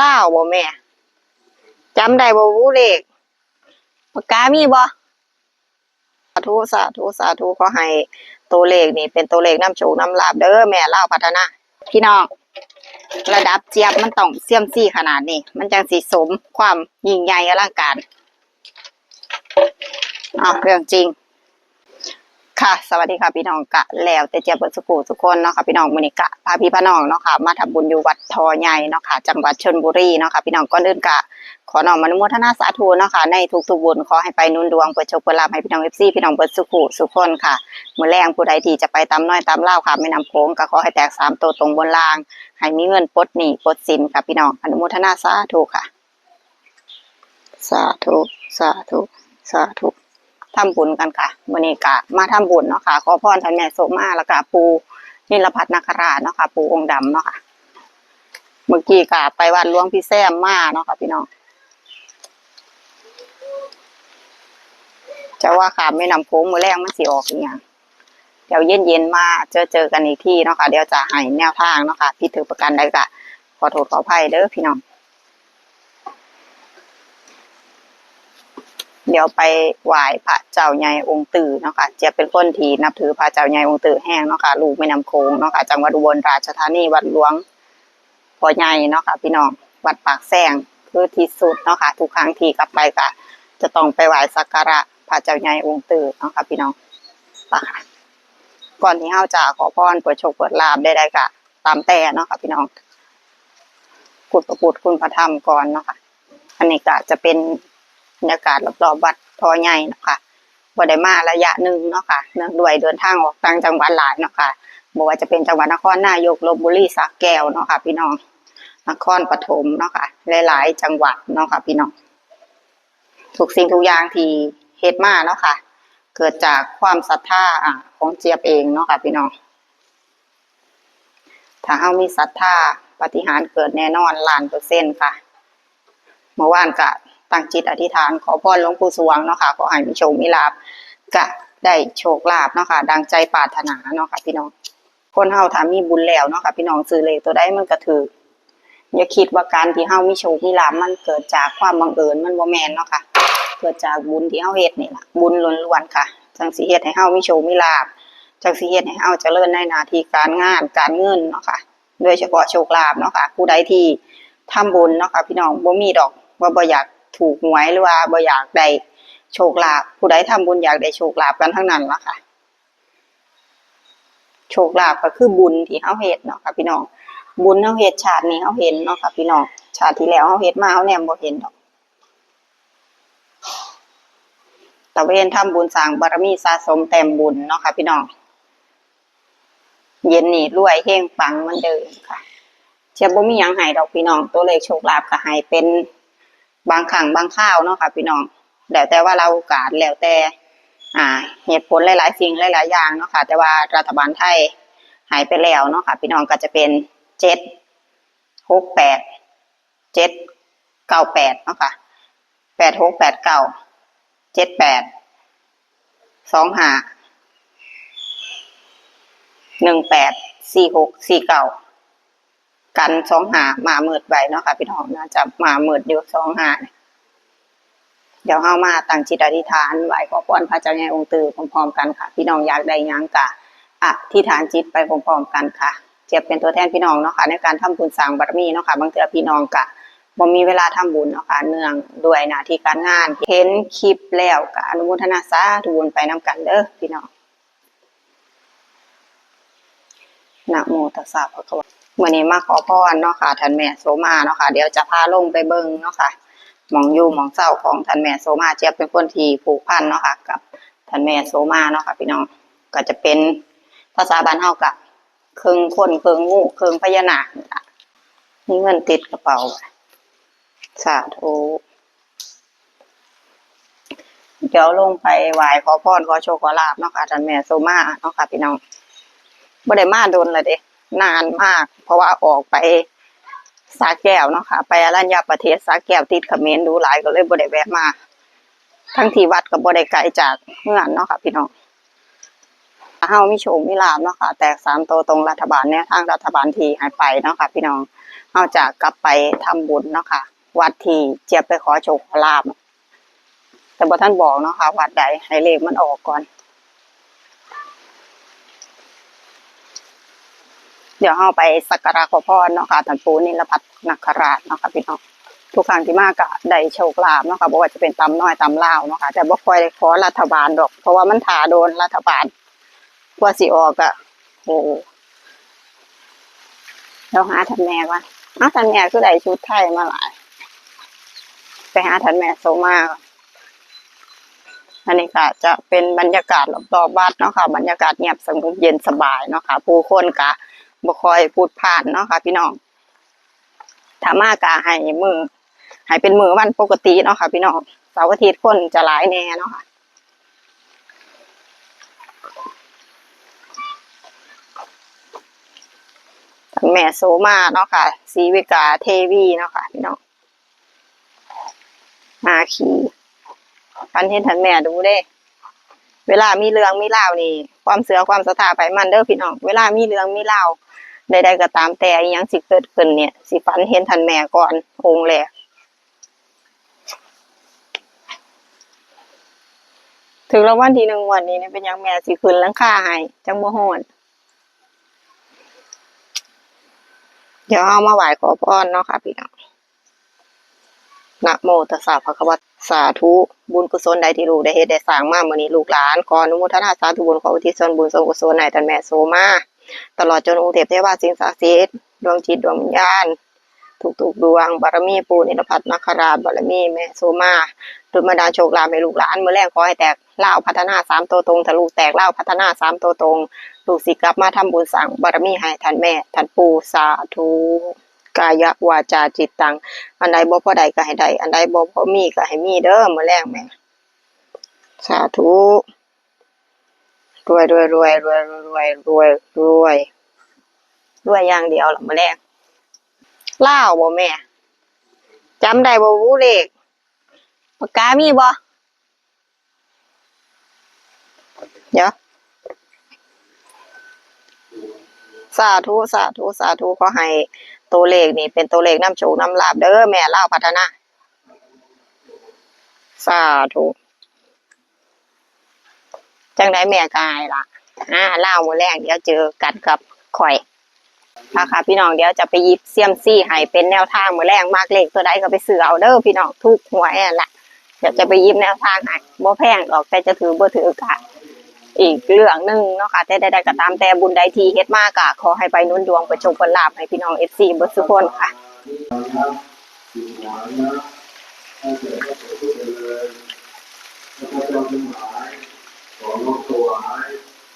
ล่าวบ่แม่จำได้บ่วูเลขปากกามีบ่สาธุสาธุสาธุขอให้ตัวเลขนี่เป็นตัวเลขน้ำโชคน้ำลาบเด้อแม่เล่าวพัฒนาพี่น้อง ระดับเจี๊ยบมันต้องเสียมซี่ขนาดนี้ มันจังสีสมความยิ่งใหญ่อลังการอะเรื่องจริง ค่ะสวัสดีค่ะพี่น้องกะแล้วแต่เจียบเบิดสุขุทุกคนเนาะค่ะพี่น้องมือนิกะพาพี่พน้องเนาะค่ะมาทำบุญอยู่วัดทอใหญ่เนาะค่ะจังหวัดชลบุรีเนาะค่ะพี่น้องก่อนอื่นกะขอน้อมนุโมทนาสาธุเนาะค่ะในทุกๆบุญขอให้ไปนุนดวงเปิดโชคเปิดลาภให้พี่น้องเอฟซีพี่น้องเบิดสุขุสุขคนค่ะมือแรงผู้ใดที่จะไปตามน้อยตามเล่าค่ะไม่นำโค้งก็ขอให้แตกสามตัวตรงบนล่างให้มีเงินปลดหนี้ปลดสินค่ะพี่น้องอนุโมทนาสาธุค่ะ สาธุสาธุสาธุ ทำบุญกันค่ะวันนี้กะมาทำบุญเนาะค่ะขอพรท่านแม่โสมาแล้วก็ปูนิรพัฒนาคราชเนาะค่ะ ปูองค์ดำเนาะค่ะเมื่อกี้กะไปวัดหลวงพี่แซมมาเนาะค่ะพี่น้องจะว่าขามไม่นำโค้งมือแรกมันสิออกอีกอย่างเดี๋ยวเย็นเย็นๆมาเจอเจอกันอีกที่เนาะค่ะเดี๋ยวจะให้แนวทางเนาะค่ะพี่ถือประกันได้กะขอโทษขออภัยเด้อพี่น้อง เดี๋ยวไปไหว้พระเจ้าใหญ่องค์ตื่อเนาะค่ะจะเป็นคนที่นับถือพระเจ้าใหญ่องค์ตื่อแห้งเนาะค่ะลูกไม่นำโค้งเนาะค่ะจังหวัดอุบลราชธานีวัดหลวงพ่อใหญ่เนาะค่ะพี่น้องวัดปากแซงคือที่สุดเนาะค่ะทุกครั้งที่กลับไปก็จะต้องไปไหว้สักการะพระเจ้าใหญ่องค์ตื่อเนาะค่ะพี่น้องป่ะก่อนที่เฮาจะขอพรเปิดโชคเปิดลาบได้ๆก็ตามแต่เนาะค่ะพี่น้องกุดประพุทธคุณพระธรรมก่อนเนาะค่ะอันนี้ก็จะเป็น บรรยากาศรอบๆวัดทอใหญ่นะคะบ่ได้มาระยะหนึ่งเนาะค่ะเนื่องด้วยเดินทางออกต่างจังหวัดหลายเนาะค่ะบ่ว่าจะเป็นจังหวัดนครนายกลบบุรีสระแก้วเนาะค่ะ พี่น้อง นครปฐมเนาะค่ะหลาย ๆ จังหวัดเนาะค่ะ พี่น้องทุกสิ่งทุกอย่างที่เฮ็ดมาเนาะค่ะ เกิดจากความศรัทธาของเจี๊ยบเองเนาะค่ะ พี่น้องถ้าเฮามีศรัทธาปฏิหารเกิดแน่นอนล้านเปอร์เซ็นต์ค่ะเมื่อวานก็ ตั้งจิตอธิษฐานขอพรหลวงปู่สวงเนาะค่ะขอให้มีโชคมีลาภก็ได้โชคลาภเนาะค่ะดังใจปรารถนาเนาะค่ะพี่น้อง คนเฮาถามีบุญแล้วเนาะค่ะพี่น้องซื้อเลขตัวใดมันก็ถืออย่าคิดว่าการที่เฮามีโชคมีลาภมันเกิดจากความบังเอิญมันบ่แมนเนาะค่ะ เกิดจากบุญที่เฮาเฮ็ดนี่ล่ะบุญล้วนๆค่ะจังสิเฮ็ดให้เฮามีโชคมีลาภจังสิเฮ็ดให้เฮาเจริญในหน้าที่การงานการเงินเนาะค่ะโดยเฉพาะโชคลาภเนาะค่ะผู้ใดที่ทำบุญเนาะค่ะพี่น้องบ่มีดอกว่าบ่อยาก ถูกหวยหรือว่าบ่อยากได้โชคลาภผู้ใดทำบุญอยากได้โชคลาภกันทั้งนั้นละค่ะ โชคลาภก็คือบุญที่เฮาเฮ็ดเนาะค่ะ พี่น้อง บุญเฮาเฮ็ดชาตินี้เฮาเห็นเนาะค่ะ พี่น้อง ชาติที่แล้วเฮาเฮ็ดมาเฮาแนมบ่เห็นดอกตะเวนทำบุญสร้างบารมีสะสมแต้มบุญเนาะค่ะ พี่น้อง เย็นนี้รวยเฮงปังเหมือนเดิมค่ะเชียบบ่มีหยังให้ดอกพี่น้อง ตัวเลขโชคลาภก็ให้เป็น บางครั้งบางคราวเนาะค่ะพี่น้องแล้วแต่ว่าเราโอกาสแล้วแต่อ่าเหตุผลหลาย ๆ สิ่งหลาย ๆ อย่างเนาะค่ะ แต่ว่ารัฐบาลไทยหายไปแล้วเนาะค่ะ พี่น้องก็จะเป็นเจ็ดหกแปดเจ็ดเก้าแปดเนาะค่ะแปดหกแปดเก้าเจ็ดแปดสองห้าหนึ่งแปดสี่หกสี่เก้า กันสองหามาเมิดไว้เนาะค่ะพี่น้องน่าจะมาเมิดอยู่สองหาเดี๋ยวเฮามาตั้งจิตอธิษฐานไหวขอพรพระเจ้าใหญ่องค์ตื่นพร้อมๆกันค่ะ พี่น้องอยากได้ยังกะอธิษฐานจิตไปพร้อมๆกันค่ะเจียบเป็นตัวแทนพี่น้องเนาะค่ะในการทำบุญสร้างบารมีเนาะค่ะบางเทือพี่น้องกะบ่มีเวลาทำบุญเนาะค่ะเนื่องด้วยหน้าที่การงานเห็นคลิปแล้วกะอนุโมทนาสาธุบุญไปนํกันเด้อพี่น้องนะโมตัสสะภะคะวะ มื่อนี้มาขอพรเนาะค่ะท่านแม่โสมาเนาะค่ะ เดี๋ยวจะพาลงไปเบิ่งเนาะค่ะหมองอยู่หมองเศร้าของท่านแม่โสมาเจี๊ยบเป็นคนที่ผูกพันเนาะค่ะ กับท่านแม่โสมาเนาะค่ะ พี่น้องก็จะเป็นภาษาบ้านเฮากับเครื่องคนเครื่องงูเครื่องพญานาคนี่ล่ะมีเงินติดกระเป๋าสาธุเดี๋ยวลงไปไหว้ขอพรขอโชคขอลาบเนาะค่ะท่านแม่โสมาเนาะค่ะพี่น้องบ่ได้มาโดนเลยเด้ นานมาก เพราะว่าออกไปสาแก้วเนาะค่ะ ไปอรัญญาประเทศสาแก้วติดเขมรดูหลายก็เลยบ่ได้แวะมา ทั้งที่วัดก็บ่ได้ไกลจากเฮือนเนาะค่ะ พี่น้องเฮามีโชคมีลาบเนาะค่ะ แตกสามตัวตรงรัฐบาลเนี่ยทางรัฐบาลทีหายไปเนาะค่ะ พี่น้องเฮาจะกลับไปทำบุญเนาะค่ะ วัดทีเจียบไปขอโชคขอลาบแต่บ่ท่านบอกเนาะค่ะวัดใดให้เลขมันออกก่อน เดี๋ยวเฮาไปสักการะขอพรเนาะค่ะท่านปู่นิรพัฒนคราชเนาะค่ะพี่น้องทุกครั้งที่มาก็ได้โชคลาภเนาะค่ะบ่ว่าจะเป็นตำน้อยตำลาวเนาะค่ะแต่บ่ค่อยได้ขอรัฐบาลดอก เพราะว่ามันถาโดนรัฐบาลกว่าสิออกอะโอ้เราหาท่านแม่ก่อนอ้าท่านแม่คือได้ชุดไทยมาหลาย ไปหาท่านแม่โซมาก่อนอันนี้ก็จะเป็นบรรยากาศรอบๆวัดเนาะค่ะบรรยากาศเงียบสงบเย็นสบายเนาะค่ะผู้คนก็ บ่คอยพูดผ่านเนาะค่ะ พี่น้องถ้ามากะให้มือให้เป็นมือวันปกติเนาะค่ะ พี่น้องเสาร์อาทิตย์คนจะหลายแน่เนาะค่ะท่านแม่โสมาเนาะค่ะศรีวิกาเทวีเนาะค่ะ พี่น้องมาขีพันเห็นท่านแม่ดูเด้ เวลามีเรื่องมีเล่านี่ ความเสือความศรัทธาไปมันเด้อพี่น้อง เวลามีเรื่องมีเล่า ใดๆก็ตามแต่อิหยังสิเกิดขึ้นเนี่ยสิฝันเห็นท่านแม่ก่อนองค์แรกถึงแล้ววันที่หนึ่งวันนี้เนี่ยเป็นยังแม่สิขึ้นลังคาให้จังบ่ฮ้อนเดี๋ยวเอามาไหว้ขอพรเนาะค่ะพี่น้องนะโมตัสสะภะคะวะสาธุบุญกุศลใดที่ลูกได้เฮ็ดได้สร้างมามื้อนี้ลูกหลานขออนุโมทนาสาธุบุญขออุทิศส่วนบุญส่วนกุศลให้ท่านแม่โสมา ตลอดจนองค์เทพเทวาสิ่งศักดิ์สิทธิ์ดวงจิตดวงวิญญาณทุกๆดวงบารมีปูนิรพัฒนคราชบารมีแม่โสมาดุลมาดาโชคลาภให้ลูกหลานเมื่อแรกขอให้แตกเล่าพัฒนาสามตัวตรงถ้าลูกแตกเล่าพัฒนาสามตัวตรงลูกสิกลับมาทำบุญสั่งบารมีให้ท่านแม่ท่านปู่สาธุกายวาจาจิตตังอันใดบ่พอใดก็ให้ได้อันใดบ่พอมีก็ให้มีเด้อเมื้อแรกแม่สาธุ รวยรวยรวยรวยรวยรวยรวยรวยอย่างเดียวล่ะมื้อแรกเล่าบ่แม่จำได้บ่วูเลขปากกามีบ่เดี๋ยวสาธุสาธุสาธุขอให้ตัวเลขนี่เป็นตัวเลขน้ำโชคน้ำลาบเด้อแม่เล่าพัฒนา สาธุ จังได้แม่กายล่ะอ่าเล่ามือแรกเดี๋ยวเจอกันกับข่อยค่ะค่ะพี่น้องเดี๋ยวจะไปยิบเซียมซี่ให้เป็นแนวทางมือแรกมากเลขตัวใดก็ไปซื้อเอาเด้อพี่น้องทุกหัวยนั่นละเดี๋ยวจะไปยิบแนวทางให้บ่แพงหรอกแต่จะถือบ่ถือค่ะอีกเรื่องหนึ่งเนาะค่ะแต่ใดๆก็ตามแต่บุญใดทีเฮ็ดมากะขอให้ไปนุ่นดวงประชมผลลาภให้พี่น้องเอฟซีเบิร์สุกคนค่ะเมื่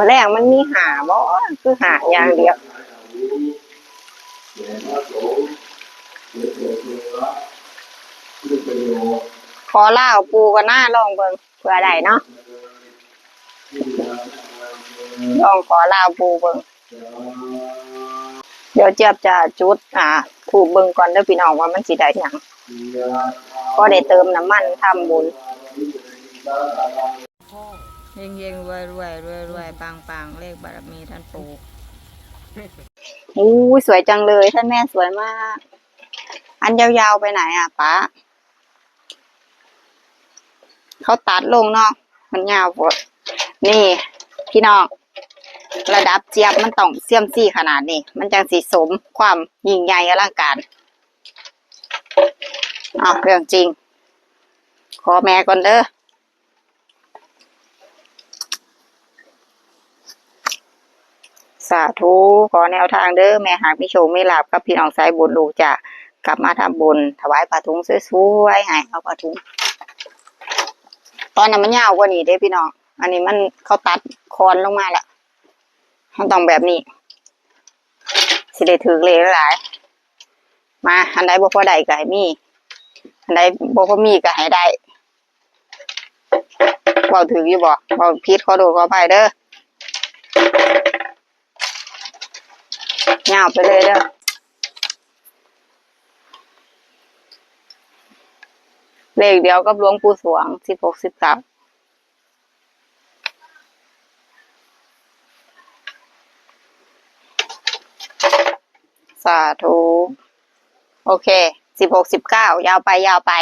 อแรกมันมีหาบ่คือหาอย่างเดียวขอเล่าปูก็น่าลองเบิ่งเพื่อได้เนาะลองขอเล่าปูเบิ่งเดี๋ยวเจี๊ยบจะจุด อ่าถูกเบิ่งก่อนเด้อพี่น้องว่ามันสิได้หยังก็ได้เติมน้ำมันทำบุญ เฮงเฮงรวยรวยรวยรวยปังปังเลขบารมีท่านปู่อู้สวยจังเลยท่านแม่สวยมาก อันยาวๆไปไหนอะป้าเขาตัดลงเนาะมันยาวหมดนี่ พี่น้องระดับเจี๊ยบมันต้องเสียมซี่ขนาดนี้ มันจังสีสมความยิ่งใหญ่อลังการอ้าวเรื่องจริง ขอแม่ก่อนเด้อ สาธุขอแนวทางเด้อแม่หากมีโชคไม่หลับกับพี่น้องสายบุญลูกจะกลับมาทำบุญถวายผ้าถุงสวยๆให้เอาผ้าถุง ตอนนั้นมันยาวกว่านี้เด้พี่น้อง อันนี้มันเขาตัดคอนลงมาและมันต้องแบบนี้ สิได้ถือเลยหลาย มา อันใดบ่พอได้ก็ให้มี อันใดบ่พอมีก็ให้ได้เว้าถืออยู่บ่เว้าผิดขอโทษขออภัยเด้อาวไปเลยเด้อเลขเดียวกับหลวงปู่สวงสิบหกสิบสามสาธุ โอเคสิบหกสิบเก้ายาวไปยาวไป